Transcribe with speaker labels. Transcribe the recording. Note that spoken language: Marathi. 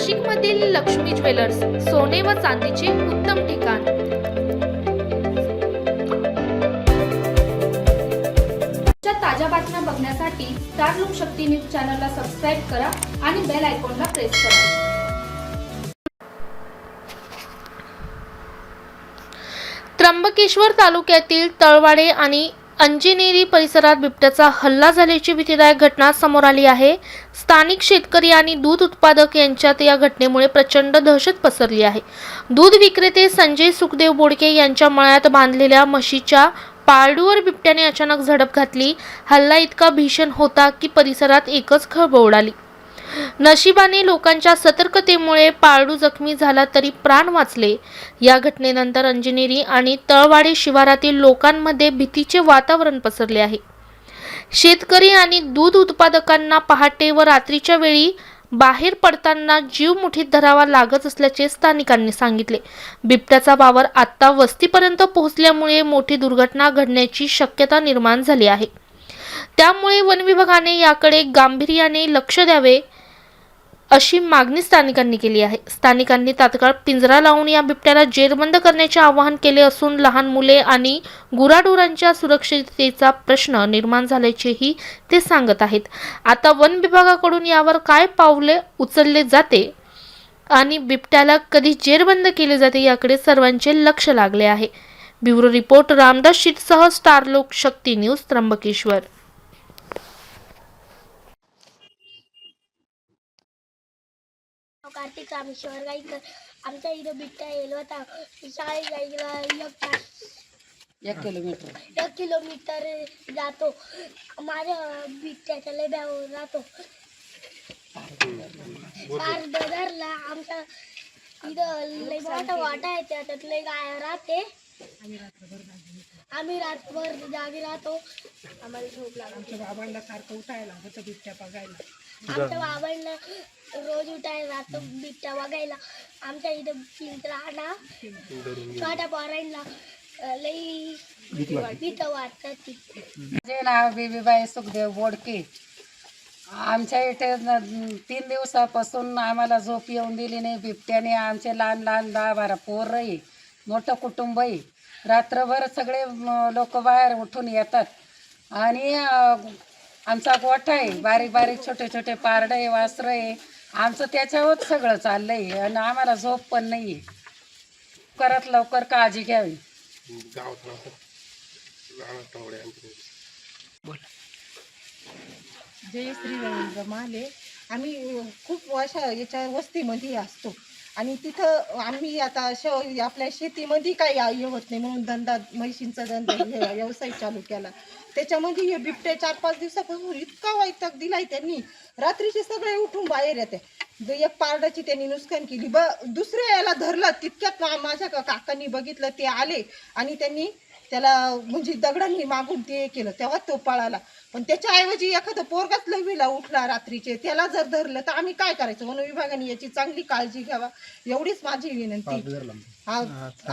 Speaker 1: नाशिकमधील लक्ष्मी ज्वेलर्स सोने व चांदीचे उत्तम ठिकाण. ताज्या बातम्या बघण्यासाठी स्टार लोकशक्ती न्यूज चॅनलला सबस्क्राईब करा आणि बेल आयकॉनला प्रेस करा. त्र्यंबकेश्वर तालुक्यातील तळवाडे आणि अंजनेरी परिसरात बिबट्याचा हल्ला झाल्याची भीतीदायक घटना समोर आली आहे. स्थानिक शेतकरी आणि दूध उत्पादक यांच्यात या घटनेमुळे प्रचंड दहशत पसरली आहे. दूध विक्रेते संजय सुखदेव बोडके यांच्या मळ्यात बांधलेल्या म्हशीच्या पाळडूवर बिबट्याने अचानक झडप घातली. हल्ला इतका भीषण होता की परिसरात एकच खळबळ उडाली. नशिबाने लोकांच्या सतर्कतेमुळे पाळडू जखमी झाला तरी प्राण वाचले. या घटनेनंतर अंजनेरी आणि तळवाडी शिवारातील लोकांमध्ये भीतीचे वातावरण पसरले आहे. शेतकरी आणि दूध उत्पादकांना पहाटे व रात्रीच्या वेळी बाहेर पडताना जीव मुठीत धरावा लागत असल्याचे स्थानिकांनी सांगितले. बिबट्याचा वावर आत्ता वस्तीपर्यंत पोहोचल्यामुळे मोठी दुर्घटना घडण्याची शक्यता निर्माण झाली आहे. त्यामुळे वन विभागाने याकडे गांभीर्याने लक्ष द्यावे अशी मागणी स्थानिकांनी केली आहे. स्थानिकांनी तात्काळ पिंजरा लावून या बिबट्याला जेरबंद करण्याचे आवाहन केले असून लहान मुले आणि गुराढोरांच्या सुरक्षिततेचा प्रश्न निर्माण झाल्याचेही ते सांगत आहेत. आता वन विभागाकडून यावर काय पावले उचलले जाते आणि बिबट्याला कधी जेरबंद केले जाते याकडे सर्वांचे लक्ष लागले आहे. ब्युरो रिपोर्ट रामदास शीटसह स्टार लोक शक्ती न्यूज त्र्यंबकेश्वर.
Speaker 2: कार्तिक रामेश्वर गाईकर आमच्या इथं बिबट्या येलो होता. शाळेत जायला एक तास
Speaker 3: एक किलोमीटर.
Speaker 2: एक किलोमीटर जातो. माझ्या बिबट्याच्या लेब्यावर राहतो पार बदरला आमच्या इथं लय मोठा वाटा आहे. त्याच्यात लय गाय राहते. आम्ही रातभर जागी राहतो. आम्हाला झोप लागते
Speaker 3: आमच्या बाबांना सारखं उठायला बिबट्या बघायला.
Speaker 2: आमच्या बाबांना रोज उठायला राहतो बिबट्या बघायला आमच्या इथं पिंजरा आणा छोट्या पोरांना लई भीत वाटतात ती.
Speaker 3: माझे नाव बेबीबाई सुखदेव बोडके आमच्या इथे न- तीन दिवसापासून आम्हाला झोप येऊन दिली नाही बिबट्याने आमचे लहान लहान दहा बारा पोरं आहे मोठं कुटुंब आहे. रात्रभर सगळे लोक बाहेर उठून येतात. आणि अं, आमचा गोठा आहे बारीक बारीक छोटे छोटे पारडं आहे वासरं आहे. आमचं त्याच्यावरच सगळं चाललं आहे आणि आम्हाला झोप पण नाही आहे लवकरात लवकर काळजी घ्यावी.
Speaker 4: जय श्री रवींद्र माले आम्ही खूप वर्ष याच्या वस्तीमध्ये असतो. आणि तिथं आम्ही आता श आपल्या शेतीमध्ये काही हे होत नाही म्हणून धंदा म्हैशींचा धंदा हे व्यवसाय चालू केला. त्याच्यामध्ये हे बिबटे चार पाच दिवसापासून इतका वैताग दिलाय त्यांनी. रात्रीचे सगळे उठून बाहेर येते. एक पारडाची त्यांनी नुकसान केली. ब दुसऱ्या याला धरलं तितक्यात माझ्या का- काकांनी बघितलं ते आले आणि त्यांनी त्याला म्हणजे दगडांनी मागून ते केलं तेव्हा तो पळाला. पण त्याच्याऐवजी एखादं पोरगाच लवीला उठला रात्रीचे त्याला जर धरलं तर आम्ही काय करायचं? म्हणून विभागाने याची चांगली काळजी घ्यावा एवढीच माझी विनंती. हा.